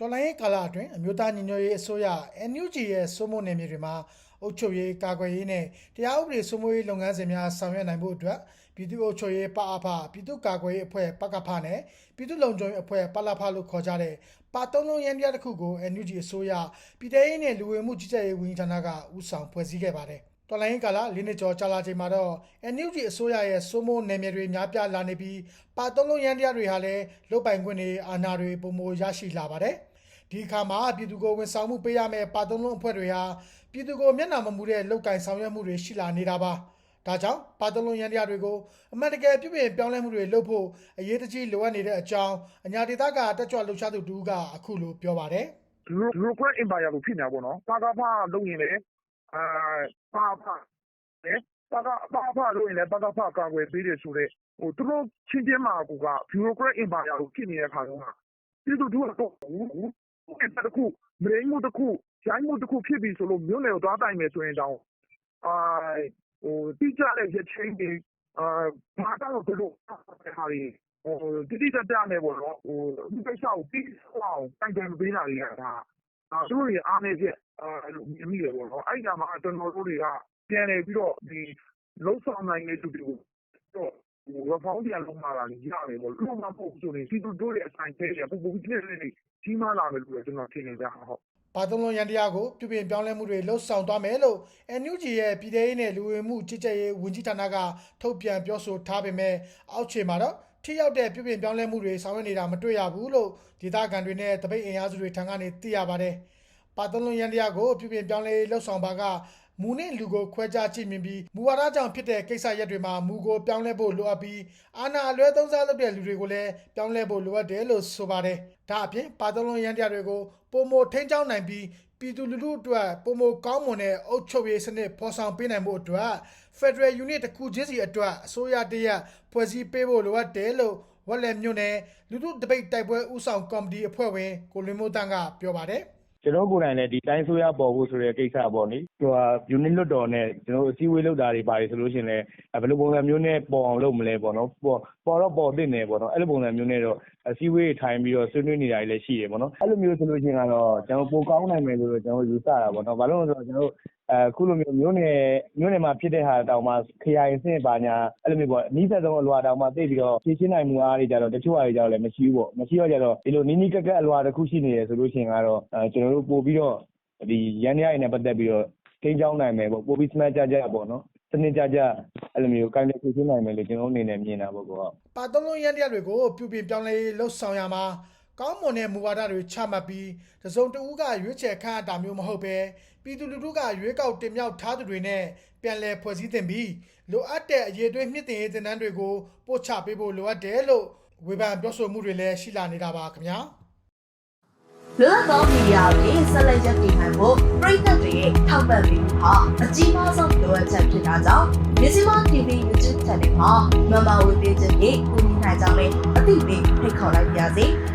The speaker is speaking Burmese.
တော်လိုင်းရေးကာလအတွင်းအမျိုးသားညီညွတ်ရေးအစိုးရ NUG ရဲ့စိုးမိုးနယ်မြေတွေမှာအုပ်ချုပ်ရေးကာကွယ်ရေးနဲ့တရားဥပဒေစိုးမိုးရေးလုပ်ငန်းစဉ်များဆောင်ရွက်နိုင်ဖို့အတွက်ပြည်သူ့အုပ်ချုပ်ရေးပအဖပြည်သူ့ကာကွယ်ရေးအဖွဲ့ပကဖနဲ့ပြည်သူ့လုံခြုံရေးအဖွဲ့ပလဖလို့ခေါ်ကြတဲ့ပါသုံးလုံးရန်တရားတစ်ခုကို NUG အစိုးရပြည်ထရေးနဲ့လူဝင်မှုကြီးကြပ်ရေးဝန်ကြီးဌာနကဦးဆောင်ဖွဲ့စည်းခဲ့ပါတယ်။တော်လိုင်းကာလလေးနှစ်ကျော်ကြာလာချိန်မှာတော့ NUG အစိုးရရဲ့စိုးမိုးနယ်မြေတွေများပြားလာနေပြီးပါသုံးလုံးရန်တရားတွေဟာလည်းလုတ်ပိုင်ခွင့်တွေအာဏာတွေပုံမရရှိလာပါတယ်။ ဒီအခါမှာပြည်သူကိုဝန်ဆောင်မှုပေးရမယ့်ပါသုံးလုံးအဖွဲ့တွေဟာပြည်သူကိုမျက်နှာမမူတဲ့လုတ်ကင်ဆောင်ရွက်မှုတွေရှိလာနေတာပါ။ဒါကြောင့်ပါသုံးလုံးရန်တရားတွေကိုအမှန်တကယ်ပြုပြင်ပြောင်းလဲမှုတွေလုပ်ဖို့အရေးတကြီးလိုအပ်နေတဲ့အကြောင်းအညာဒေသကတက်ကြွလှုပ်ရှားသူတူကအခုလိုပြောပါတယ်။ဒီလိုဒီလိုကွက်အင်ပါယာကိုဖြစ်နေတာပေါ့နော်ပါကဖလုပ်ရင်လည်းအာပါဖလေပါကပါဖလုပ်ရင်လည်းပါကဖကာကွယ်ပေးတယ်ဆိုတော့ဟိုသူတို့ချင်းချင်းမှာကဘီရိုကရက်အင်ပါယာကိုဖြစ်နေတဲ့ခါတော့ပြည်သူတို့ကတော့ ဘူးဘူးတစ်ခုမရင်းမှုတစ်ခု ရိုင်းမှုတစ်ခု ဖြစ်ပြီဆိုလို့ မြို့နယ်ကို သွားတိုင်မယ်ဆိုရင်တောင်အာဟိုတိကျတဲ့ရချင်းတွေအာဘာတော့ ဘယ်လိုဟာတွေဟိုတိတိကျကျနဲ့ပေါ့နော်ဟိုဒီကိစ္စကို ပြီးအောင်တိုင်ပင်ပေးတာတွေကဒါအာသူတို့တွေအားနေချက်အာမြင်မိတယ်ပေါ့နော် အဲ့ဒါမှကျွန်တော်တို့တွေက ပြန်နေပြီးတော့ဒီလုံးဆောင်နိုင်တဲ့သူတွေကို တော့ဟိုရဖောင်းပြန်လုံးလာတာကြီးရတယ်ပေါ့လုံးမဖို့ဆိုရင်စီတူတို့ရဲ့အဆိုင်သေးတယ်ပူပူကြီးလေးလေးကြီးမားလာမယ်လို့ကျွန်တော်ထင်နေကြဟုတ်ဘာသုံးလုံးရန်တရားကိုပြုပြင်ပြောင်းလဲမှုတွေလှုပ်ဆောင်သွားမယ်လို့ NUG ရဲ့ပြည်ထောင်ရေးနဲ့လူဝင်မှုကြီးကြပ်ရေးဝန်ကြီးဌာနကထုတ်ပြန်ပြောဆိုထားပေမဲ့အောက်ခြေမှာတော့ထိရောက်တဲ့ပြုပြင်ပြောင်းလဲမှုတွေဆောင်ရွက်နေတာမတွေ့ရဘူးလို့ဒေသခံတွေနဲ့တပိတ်အင်အားစုတွေထံကနေသိရပါတယ်။ဘာသုံးလုံးရန်တရားကိုပြုပြင်ပြောင်းလဲလှုပ်ဆောင်ပါက မူနဲ့လူကိုခွဲခြားကြည့်မြင်ပြီးမူဝါဒကြောင့်ဖြစ်တဲ့ကိစ္စရပ်တွေမှာမူကိုပြောင်းလဲဖို့လိုအပ်ပြီးအာဏာအလွဲသုံးစားလုပ်တဲ့လူတွေကိုလည်းပြောင်းလဲဖို့လိုအပ်တယ်လို့ဆိုပါတယ်။ဒါအပြင်ပါသုံးလုံးရန်တရားတွေကိုပုံမထိန်းချောင်းနိုင်ပြီးပြည်သူလူထုအတွက်ပုံမကောင်းမွန်တဲ့အုပ်ချုပ်ရေးစနစ်ဖော်ဆောင်ပေးနိုင်မှုအတွက် Federal Unit တစ်ခုချင်းစီအတွက်အစိုးရတရက်ဖွဲ့စည်းပေးဖို့လိုအပ်တယ်လို့ဝက်လက်မြို့နယ်လူထုတပိတ်တိုက်ပွဲဦးဆောင်ကော်မတီအဖွဲ့ဝင်ကိုလွင်မိုးတန်းကပြောပါတယ် ကျွန်တော်ကိုယ်တိုင်လည်းဒီတိုင်းဆိုရပေါ်ဖို့ဆိုတဲ့ကိစ္စပေါ့နိဟိုဟာ unit လွတ်တော်နဲ့ကျွန်တော်အစည်းအဝေးလုပ်တာတွေပါတယ်ဆိုလို့ရှိရင်လည်းဘယ်လိုပုံစံမျိုးနဲ့ပေါ်အောင်လုပ်မလဲပေါ့နော်ပေါ်ပေါ်တော့ပေါ်တင်နေပေါ့နော်အဲ့လိုပုံစံမျိုးနဲ့တော့အစည်းအဝေးထိုင်ပြီးတော့ဆွေးနွေးနေတာတွေလည်းရှိတယ်ပေါ့နော်အဲ့လိုမျိုးဆိုလို့ရှိရင်တော့ကျွန်တော်ပိုကောင်းနိုင်မယ်လို့ကျွန်တော်ယူဆတာပေါ့နော်ဘာလို့လဲဆိုတော့ကျွန်တော် အခုလိုမျိုးမျိုးနယ်မျိုးနယ်မှာဖြစ်တဲ့ဟာတောင်မှခရိုင်အဆင့်ပါညာအဲ့လိုမျိုးပေါ့အနည်းဆက်ဆုံးအလွာတောင်မှသိပြီးတော့ဖြည့်ရှင်းနိုင်မှုအားတွေကြတော့တချို့ဟာတွေကြတော့လည်းမရှိဘူးပေါ့မရှိတော့ကြတော့ဒီလိုနီးနီးကက်ကက်အလွာတစ်ခုရှိနေတယ်ဆိုလို့ရှိရင်ကတော့ကျွန်တော်တို့ပို့ပြီးတော့ဒီရန်ရရနဲ့ပတ်သက်ပြီးတော့ကိန်းချောင်းနိုင်မယ်ပေါ့ပို့ပြီးစမတ်ကြကြပေါ့နော်စနစ်ကြကြအဲ့လိုမျိုးကိုင်းလက်ဖြည့်ရှင်းနိုင်မယ်လို့ကျွန်တော်အနေနဲ့မြင်တာပေါ့ကောပါသုံးလုံးရန်တရားတွေကိုပြုပြင်ပြောင်းလဲလှုပ်ဆောင်ရမှာ ကောင်းမွန်တဲ့မူဝါဒတွေချမှတ်ပြီးတစုံတဦးကရွေးချယ်ခန့်အပ်တာမျိုးမဟုတ်ပဲပြည်သူလူထုကရွေးကောက်တင်မြှောက်ထားသူတွေနဲ့ပြန်လည်ဖွဲ့စည်းသင့်ပြီးလိုအပ်တဲ့အရေးသွေးမြင့်တင်ရေးတင်နန်းတွေကိုပို့ချပေးဖို့လိုအပ်တယ်လို့ဝေဖန်ပြောဆိုမှုတွေလည်းရှိလာနေတာပါခင်ဗျာလွတ်လပ်သောမီဒီယာတွေဆက်လက်ရပ်တည်နိုင်ဖို့ပြည်သက်တွေရဲ့ထောက်ပံ့ပေးမှုဟာအကြီးမားဆုံးလိုအပ်ချက်ဖြစ်တာကြောင့်မြစီမ TV YouTube Channel မှာမမဝေပေးခြင်းဖြင့်ကူညီနိုင်ကြောင်းလည်းအသိပေးဖိတ်ခေါ်လိုက်ပါရစေ။